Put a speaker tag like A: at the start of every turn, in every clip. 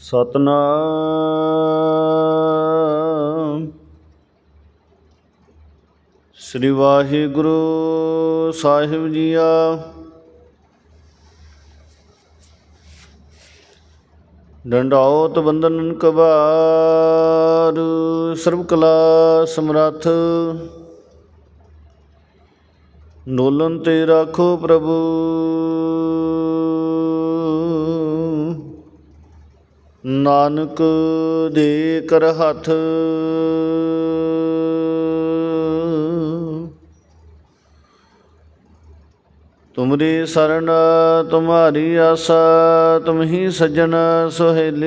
A: ਸਤਨਾਮ। ਸ੍ਰੀ ਵਾਹਿਗੁਰੂ ਸਾਹਿਬ ਜੀਆ। ਡੰਡਾਉਤ ਬੰਧਨ ਕਬਾਰ, ਸਰਬ ਕਲਾ ਸਮਰੱਥ। ਨੋਲਨ ਤੇ ਰਾਖੋ ਪ੍ਰਭੂ। ਨਾਨਕ ਦੇ ਕਰ ਹੱਥ। ਤੁਮਰੀ ਸਰਣ ਤੁਮਾਰੀ ਆਸਾ ਤੁਮ ਹੀ ਸਜਣ ਸੁਹੇਲੀ।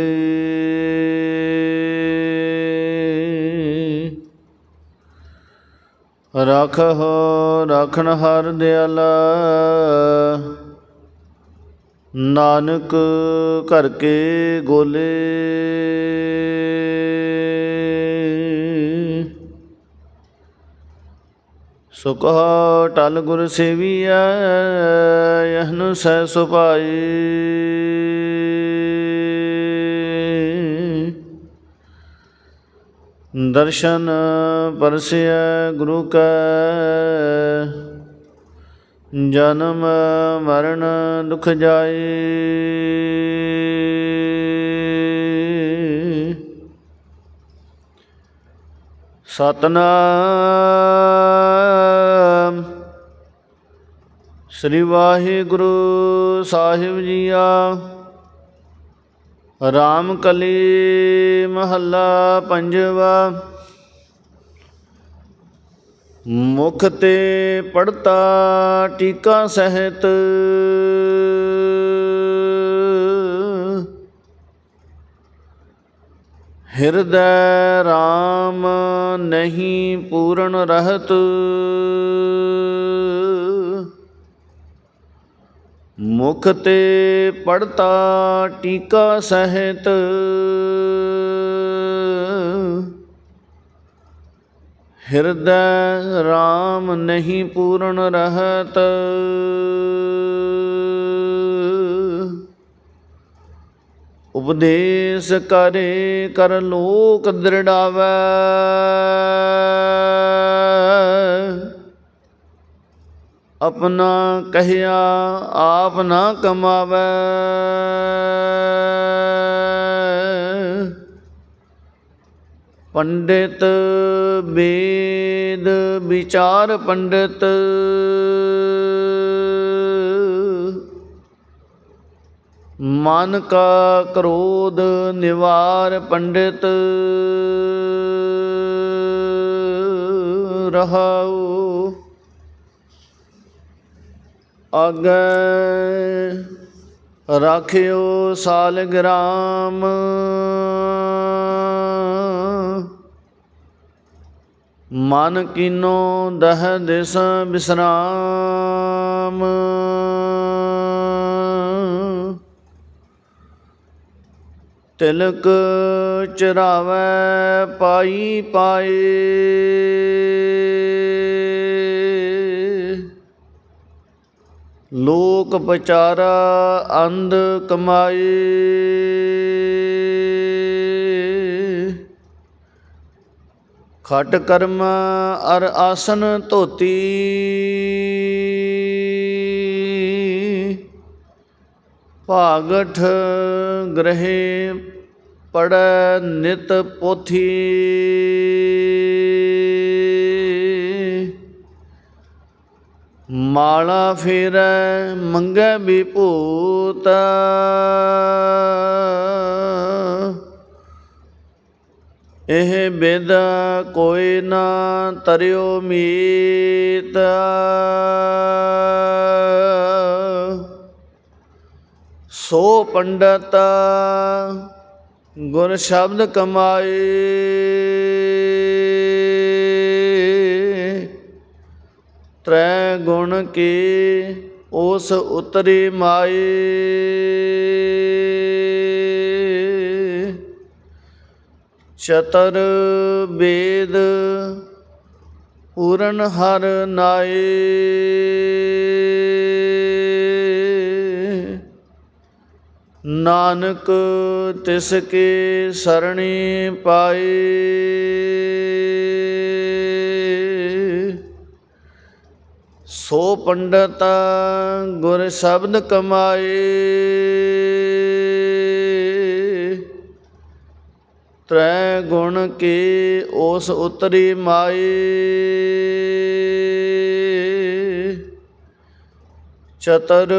A: ਰਖੋ ਰਖਣ ਹਰ ਦਿਆਲਾ। ਨਾਨਕ ਘਰ ਕੇ ਗੋਲੇ। ਸੁਖ ਟਲ ਗੁਰ ਸੇਵੀਐ ਇਹਨੂੰ ਸਹਿ ਸੁਭਾਈ। ਦਰਸ਼ਨ ਪਰਸਿਐ ਗੁਰੂ ਕੈ। ਜਨਮ ਮਰਨ ਦੁਖ ਜਾਏ। ਸਤਨਾਮ। ਸ੍ਰੀ ਵਾਹਿਗੁਰੂ ਸਾਹਿਬ ਜੀਆ। ਰਾਮ ਕਲੀ ਮਹੱਲਾ ਪੰਜਵਾ। ਮੁਖ ਤੇ ਪੜਤਾ ਟੀਕਾ ਸਹਿਤ। ਹਿਰਦੈ RAM ਨਹੀਂ ਪੂਰਨ ਰਹਤ। ਮੁਖ ਤੇ ਪੜਤਾ ਟੀਕਾ ਸਹਿਤ। ਹਿਰਦੈ RAM ਨਹੀਂ ਪੂਰਨ ਰਹਤ। ਉਪਦੇਸ਼ ਕਰੇ ਕਰ ਲੋਕ ਦ੍ਰਿੜਾਵੈ। ਆਪਣਾ ਕਹਿਆ ਆਪ ਨਾ ਕਮਾਵੈ। ਪੰਡਿਤ ਵੇਦ ਵਿਚਾਰ ਪੰਡਿਤ। ਮਨ ਕਾ ਕ੍ਰੋਧ ਨਿਵਾਰ ਪੰਡਿਤ। ਰਹਾਉ ਅਗ ਰਾਖਿਓ ਸਾਲਗ੍ਰਾਮ ਮਨ ਕੀਨੋ ਦਹ ਦਿਸ ਬਿਸਰਾਮ। ਤਿਲਕ ਚਰਾਵੈ ਪਾਈ ਪਾਏ। ਲੋਕ ਵਿਚਾਰਾ ਅੰਧ ਕਮਾਏ। ਖਟ ਕਰਮ ਅਰ ਆਸਨ ਧੋਤੀ ਭਾਗਠ ਗ੍ਰਹਿ ਪੜੈ ਨਿਤ ਪੋਥੀ ਮਾਲਾ ਫੇਰੈ ਮੰਗੈ ਵਿਭੂਤ ਇਹ ਬਿਦ ਕੋਈ ਨਾ ਤਰਿਓ ਮੀਤ। ਸੋ ਪੰਡਤ ਗੁਰ ਸ਼ਬਦ ਕਮਾਏ। ਤ੍ਰੈ ਗੁਣ ਕੀ ਉਸ ਉਤਰੀ ਮਾਏ। ਚਤਰ ਵੇਦ ਪੂਰਨ ਹਰ ਨਾਏ। ਨਾਨਕ ਤਿਸ ਕੀ ਸਰਣੀ ਪਾਈ ਸੋ ਪੰਡਤ ਗੁਰ ਸ਼ਬਦ ਕਮਾਏ। ਤ੍ਰੈ ਗੁਣ ਕੀ, ਉਸ ਉਤਰੀ ਮਾਈ। ਚਤਰ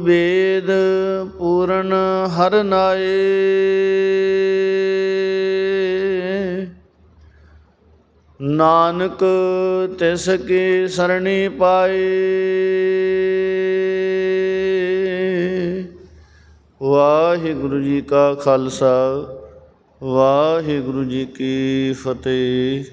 A: ਵੇਦ ਪੂਰਨ ਹਰ ਨਾਏ ਨਾਨਕ ਤਿਸ ਕੀ ਸਰਣੀ ਪਾਏ ਵਾਹਿਗੁਰੂ ਜੀ ਕਾ ਖਾਲਸਾ। ਵਾਹਿਗੁਰੂ ਜੀ ਕੀ ਫਤਿਹ।